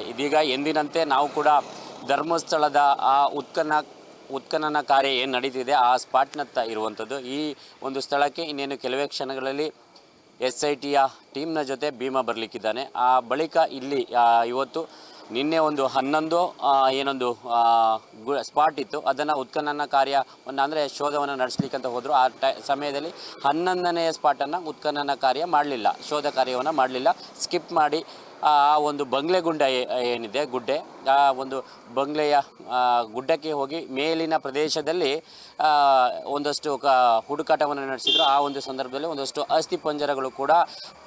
ಇದೀಗ ಎಂದಿನಂತೆ ನಾವು ಕೂಡ ಧರ್ಮಸ್ಥಳದ ಆ ಉತ್ಖನ ಉತ್ಖನನ ಕಾರ್ಯ ಏನು ನಡೀತಿದೆ, ಆ ಸ್ಪಾಟ್ನತ್ತ ಇರುವಂಥದ್ದು. ಈ ಒಂದು ಸ್ಥಳಕ್ಕೆ ಇನ್ನೇನು ಕೆಲವೇ ಕ್ಷಣಗಳಲ್ಲಿ ಎಸ್ ಐ ಟಿಯ ಟೀಮ್ನ ಜೊತೆ ಭೀಮಾ ಬರಲಿಕ್ಕಿದ್ದಾನೆ. ಆ ಬಳಿಕ ಇಲ್ಲಿ ಇವತ್ತು ನಿನ್ನೆ ಒಂದು ಹನ್ನೊಂದು ಏನೊಂದು ಗು, ಸ್ಪಾಟ್ ಇತ್ತು. ಅದನ್ನು ಉತ್ಖನನ ಕಾರ್ಯವನ್ನು ಅಂದರೆ ಶೋಧವನ್ನು ನಡೆಸಲಿಕ್ಕಂತ ಹೋದರು. ಆ ಟೈ, ಸಮಯದಲ್ಲಿ ಹನ್ನೊಂದನೆಯ ಸ್ಪಾಟನ್ನು ಉತ್ಖನನ ಕಾರ್ಯ ಮಾಡಲಿಲ್ಲ. ಶೋಧ ಕಾರ್ಯವನ್ನು ಮಾಡಲಿಲ್ಲ. ಸ್ಕಿಪ್ ಮಾಡಿ ಆ ಒಂದು ಬಂಗ್ಲೆ ಗುಂಡ ಏನಿದೆ, ಗುಡ್ಡೆ, ಆ ಒಂದು ಬಂಗ್ಲೆಯ ಗುಡ್ಡಕ್ಕೆ ಹೋಗಿ ಮೇಲಿನ ಪ್ರದೇಶದಲ್ಲಿ ಒಂದಷ್ಟು ಕ, ಹುಡುಕಾಟವನ್ನು ನಡೆಸಿದ್ರು. ಆ ಒಂದು ಸಂದರ್ಭದಲ್ಲಿ ಒಂದಷ್ಟು ಅಸ್ಥಿ ಪಂಜರಗಳು ಕೂಡ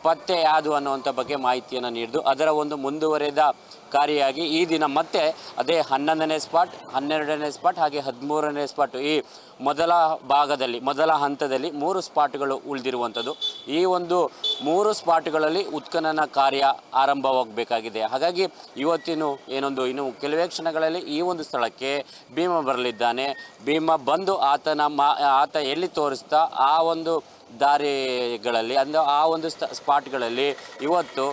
ಪತ್ತೆಯಾದು ಅನ್ನುವಂಥ ಬಗ್ಗೆ ಮಾಹಿತಿಯನ್ನು ನೀಡಿದ್ರು. ಅದರ ಒಂದು ಮುಂದುವರೆದ ಕಾರ್ಯಾಗಿ ಈ ದಿನ ಮತ್ತೆ ಅದೇ ಹನ್ನೊಂದನೇ ಸ್ಪಾಟ್, ಹನ್ನೆರಡನೇ ಸ್ಪಾಟ್, ಹಾಗೆ ಹದಿಮೂರನೇ ಸ್ಪಾಟ್ ಈ ಮೊದಲ ಭಾಗದಲ್ಲಿ, ಮೊದಲ ಹಂತದಲ್ಲಿ ಮೂರು ಸ್ಪಾಟ್ಗಳು ಉಳಿದಿರುವಂಥದ್ದು. ಈ ಒಂದು ಮೂರು ಸ್ಪಾಟ್ಗಳಲ್ಲಿ ಉತ್ಖನನ ಕಾರ್ಯ ಆರಂಭವಾಗಬೇಕಾಗಿದೆ ಹಾಗಾಗಿ ಇವತ್ತಿನ ಏನೊಂದು, ಇನ್ನು ಕೆಲವೇ ಕ್ಷಣಗಳಲ್ಲಿ ಈ ಒಂದು ಸ್ಥಳಕ್ಕೆ ಭೀಮ ಬರಲಿದ್ದಾನೆ. ಭೀಮ ಬಂದು ಆತನ ಆತ ಎಲ್ಲಿ ತೋರಿಸ್ತಾ, ಆ ಒಂದು ದಾರಿಗಳಲ್ಲಿ, ಅಂದರೆ ಆ ಒಂದು ಸ್ಪಾಟ್ಗಳಲ್ಲಿ ಇವತ್ತು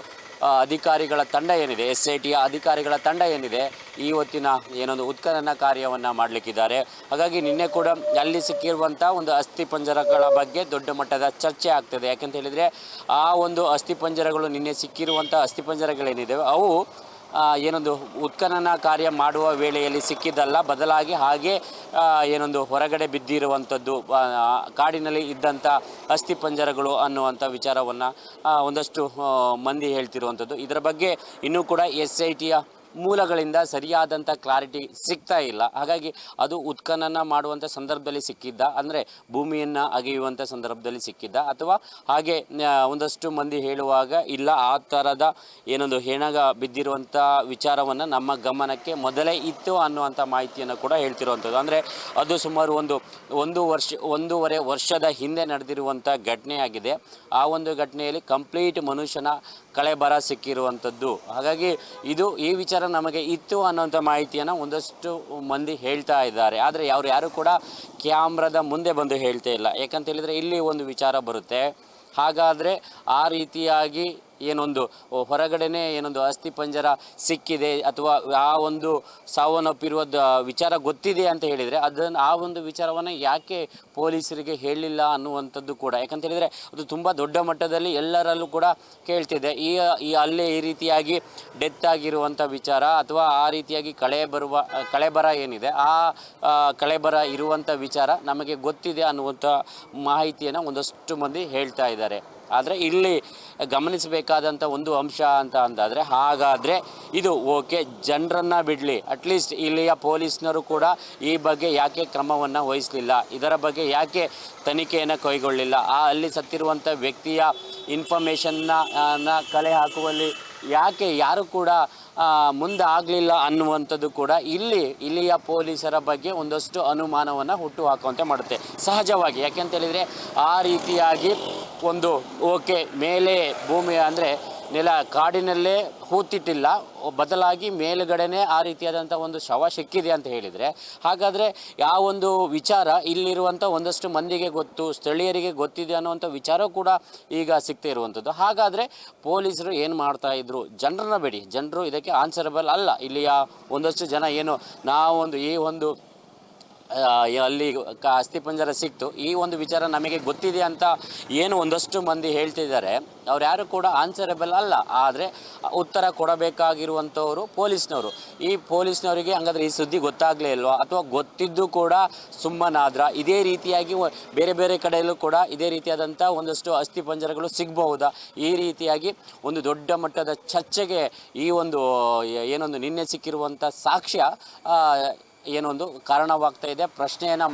ಅಧಿಕಾರಿಗಳ ತಂಡ ಏನಿದೆ, ಎಸ್ ಐ ಟಿಯ ಅಧಿಕಾರಿಗಳ ತಂಡ ಏನಿದೆ, ಈ ಹೊತ್ತಿನ ಏನೊಂದು ಉತ್ಖನನ ಕಾರ್ಯವನ್ನು ಮಾಡಲಿಕ್ಕಿದ್ದಾರೆ. ಹಾಗಾಗಿ ನಿನ್ನೆ ಕೂಡ ಅಲ್ಲಿ ಸಿಕ್ಕಿರುವಂಥ ಒಂದು ಅಸ್ಥಿ ಪಂಜರಗಳ ಬಗ್ಗೆ ದೊಡ್ಡ ಮಟ್ಟದ ಚರ್ಚೆ ಆಗ್ತದೆ. ಯಾಕೆಂತ ಹೇಳಿದರೆ, ಆ ಒಂದು ಅಸ್ಥಿ ಪಂಜರಗಳು ನಿನ್ನೆ ಸಿಕ್ಕಿರುವಂಥ ಅಸ್ಥಿ ಪಂಜರಗಳೇನಿದ್ದಾವೆ ಅವು ಏನೊಂದು ಉತ್ಖನನ ಕಾರ್ಯ ಮಾಡುವ ವೇಳೆಯಲ್ಲಿ ಸಿಕ್ಕಿದ್ದಲ್ಲ, ಬದಲಾಗಿ ಹಾಗೆ ಏನೊಂದು ಹೊರಗಡೆ ಬಿದ್ದಿರುವಂಥದ್ದು ಕಾಡಿನಲ್ಲಿ ಇದ್ದಂಥ ಅಸ್ಥಿ ಪಂಜರಗಳು ಅನ್ನುವಂಥ ವಿಚಾರವನ್ನು ಒಂದಷ್ಟು ಮಂದಿ ಹೇಳ್ತಿರುವಂಥದ್ದು. ಇದರ ಬಗ್ಗೆ ಇನ್ನೂ ಕೂಡ ಎಸ್ ಐ ಟಿಯ ಮೂಲಗಳಿಂದ ಸರಿಯಾದಂಥ ಕ್ಲಾರಿಟಿ ಸಿಗ್ತಾ ಇಲ್ಲ. ಹಾಗಾಗಿ ಅದು ಉತ್ಖನನ ಮಾಡುವಂಥ ಸಂದರ್ಭದಲ್ಲಿ ಸಿಕ್ಕಿದ್ದ, ಅಂದರೆ ಭೂಮಿಯನ್ನು ಅಗೆಯುವಂಥ ಸಂದರ್ಭದಲ್ಲಿ ಸಿಕ್ಕಿದ್ದ, ಅಥವಾ ಹಾಗೆ ಒಂದಷ್ಟು ಮಂದಿ ಹೇಳುವಾಗ ಇಲ್ಲ, ಆ ಥರದ ಏನೊಂದು ಹೆಣಗ ಬಿದ್ದಿರುವಂಥ ವಿಚಾರವನ್ನು ನಮ್ಮ ಗಮನಕ್ಕೆ ಮೊದಲೇ ಇತ್ತು ಅನ್ನುವಂಥ ಮಾಹಿತಿಯನ್ನು ಕೂಡ ಹೇಳ್ತಿರುವಂಥದ್ದು ಅಂದರೆ ಅದು ಸುಮಾರು ಒಂದು ಒಂದು ವರ್ಷ, ಒಂದೂವರೆ ವರ್ಷದ ಹಿಂದೆ ನಡೆದಿರುವಂಥ ಘಟನೆಯಾಗಿದೆ ಆ ಒಂದು ಘಟನೆಯಲ್ಲಿ ಕಂಪ್ಲೀಟ್ ಮನುಷ್ಯನ ಕಳೆಬರ ಸಿಕ್ಕಿರುವಂಥದ್ದು. ಹಾಗಾಗಿ ಇದು ಈ ವಿಚಾರ ನಮಗೆ ಇತ್ತು ಅನ್ನೋಂಥ ಮಾಹಿತಿಯನ್ನು ಒಂದಷ್ಟು ಮಂದಿ ಹೇಳ್ತಾ ಇದ್ದಾರೆ. ಆದರೆ ಅವ್ರು ಯಾರು ಕೂಡ ಕ್ಯಾಮ್ರಾದ ಮುಂದೆ ಬಂದು ಹೇಳ್ತಾ ಇಲ್ಲ. ಯಾಕಂತ ಹೇಳಿದರೆ ಇಲ್ಲಿ ಒಂದು ವಿಚಾರ ಬರುತ್ತೆ. ಹಾಗಾದರೆ ಆ ರೀತಿಯಾಗಿ ಏನೊಂದು ಹೊರಗಡೆನೇ ಏನೊಂದು ಅಸ್ಥಿ ಪಂಜರ ಸಿಕ್ಕಿದೆ ಅಥವಾ ಆ ಒಂದು ಸಾವನ್ನಪ್ಪಿರುವ ವಿಚಾರ ಗೊತ್ತಿದೆ ಅಂತ ಹೇಳಿದರೆ ಅದನ್ನು ಆ ಒಂದು ವಿಚಾರವನ್ನು ಯಾಕೆ ಪೊಲೀಸರಿಗೆ ಹೇಳಿಲ್ಲ ಅನ್ನುವಂಥದ್ದು ಕೂಡ. ಯಾಕಂತ ಹೇಳಿದರೆ ಅದು ತುಂಬ ದೊಡ್ಡ ಮಟ್ಟದಲ್ಲಿ ಎಲ್ಲರಲ್ಲೂ ಕೂಡ ಕೇಳ್ತಿದೆ. ಈ ಈ ಅಲ್ಲೇ ಈ ರೀತಿಯಾಗಿ ಡೆತ್ ಆಗಿರುವಂಥ ವಿಚಾರ ಅಥವಾ ಆ ರೀತಿಯಾಗಿ ಕಳೆ ಬರುವ ಕಳೆಬರ ಏನಿದೆ ಆ, ಕಳೆಬರ ಇರುವಂಥ ವಿಚಾರ ನಮಗೆ ಗೊತ್ತಿದೆ ಅನ್ನುವಂಥ ಮಾಹಿತಿಯನ್ನು ಒಂದಷ್ಟು ಮಂದಿ ಹೇಳ್ತಾ ಇದ್ದಾರೆ. ಆದರೆ ಇಲ್ಲಿ ಗಮನಿಸಬೇಕಾದಂಥ ಒಂದು ಅಂಶ ಅಂತ ಅಂದಾದರೆ ಹಾಗಾದರೆ ಇದು ಓಕೆ ಜನರನ್ನು ಬಿಡಲಿ. ಅಟ್ಲೀಸ್ಟ್ ಇಲ್ಲಿಯ ಪೊಲೀಸ್ನರು ಕೂಡ ಈ ಬಗ್ಗೆ ಯಾಕೆ ಕ್ರಮವನ್ನು ವಹಿಸಲಿಲ್ಲ? ಇದರ ಬಗ್ಗೆ ಯಾಕೆ ತನಿಖೆಯನ್ನು ಕೈಗೊಳ್ಳಲಿಲ್ಲ ಆ ಅಲ್ಲಿ ಸತ್ತಿರುವಂಥ ವ್ಯಕ್ತಿಯ ಇನ್ಫಾರ್ಮೇಷನ್ನ ಕಲೆ ಹಾಕುವಲ್ಲಿ ಯಾಕೆ ಯಾರು ಕೂಡ ಮುಂದೆ ಆಗಲಿಲ್ಲ ಅನ್ನುವಂಥದ್ದು ಕೂಡ ಇಲ್ಲಿ, ಇಲ್ಲಿಯ ಪೊಲೀಸರ ಬಗ್ಗೆ ಒಂದಷ್ಟು ಅನುಮಾನವನ್ನು ಹುಟ್ಟು ಹಾಕುವಂತೆ ಮಾಡುತ್ತೆ. ಸಹಜವಾಗಿ ಯಾಕೆಂತ ಹೇಳಿದರೆ ಆ ರೀತಿಯಾಗಿ ಒಂದು ಓಕೆ ಮೇಲೆ ಭೂಮಿ ಅಂದರೆ ನೆಲ ಕಾಡಿನಲ್ಲೇ ಹೂತಿಟ್ಟಿಲ್ಲ, ಬದಲಾಗಿ ಮೇಲುಗಡೆನೇ ಆ ರೀತಿಯಾದಂಥ ಒಂದು ಶವ ಸಿಕ್ಕಿದೆ ಅಂತ ಹೇಳಿದರೆ. ಹಾಗಾದರೆ ಯಾವ ಒಂದು ವಿಚಾರ ಇಲ್ಲಿರುವಂಥ ಒಂದಷ್ಟು ಮಂದಿಗೆ ಗೊತ್ತು, ಸ್ಥಳೀಯರಿಗೆ ಗೊತ್ತಿದೆ ಅನ್ನುವಂಥ ವಿಚಾರ ಕೂಡ ಈಗ ಸಿಗ್ತಾ ಇರುವಂಥದ್ದು ಹಾಗಾದರೆ ಪೊಲೀಸರು ಏನು ಮಾಡ್ತಾ ಇದ್ರು? ಜನರನ್ನ ಬಿಡಿ. ಜನರು ಇದಕ್ಕೆ ಆನ್ಸರಬಲ್ ಅಲ್ಲ. ಇಲ್ಲಿಯ ಒಂದಷ್ಟು ಜನ ಏನು, ನಾವೊಂದು ಈ ಒಂದು ಅಲ್ಲಿ ಅಸ್ಥಿಪಂಜರ ಸಿಕ್ತು. ಈ ಒಂದು ವಿಚಾರ ನಮಗೆ ಗೊತ್ತಿದೆ ಅಂತ ಏನು ಒಂದಷ್ಟು ಮಂದಿ ಹೇಳ್ತಿದ್ದಾರೆ. ಅವ್ರು ಯಾರು ಕೂಡ ಆನ್ಸರೇಬಲ್ ಅಲ್ಲ. ಆದರೆ ಉತ್ತರ ಕೊಡಬೇಕಾಗಿರುವಂಥವರು ಪೊಲೀಸ್ನವರು. ಈ ಪೊಲೀಸ್ನವರಿಗೆ ಹಂಗಾದ್ರೆ ಈ ಸುದ್ದಿ ಗೊತ್ತಾಗಲೇ ಇಲ್ವಾ? ಅಥವಾ ಗೊತ್ತಿದ್ದು ಕೂಡ ಸುಮ್ಮನಾದ್ರ? ಇದೇ ರೀತಿಯಾಗಿ ಬೇರೆ ಬೇರೆ ಕಡೆಯಲ್ಲೂ ಕೂಡ ಇದೇ ರೀತಿಯಾದಂಥ ಒಂದಷ್ಟು ಅಸ್ಥಿಪಂಜರಗಳು ಸಿಗಬಹುದಾ? ಈ ರೀತಿಯಾಗಿ ಒಂದು ದೊಡ್ಡ ಮಟ್ಟದ ಚರ್ಚೆಗೆ ಈ ಒಂದು ಏನೊಂದು ನಿನ್ನೆ ಸಿಕ್ಕಿರುವಂಥ ಸಾಕ್ಷ್ಯ ಏನೊಂದು ಕಾರಣವಾಗ್ತಾ ಇದೆ. ಪ್ರಶ್ನೆಯನ್ನು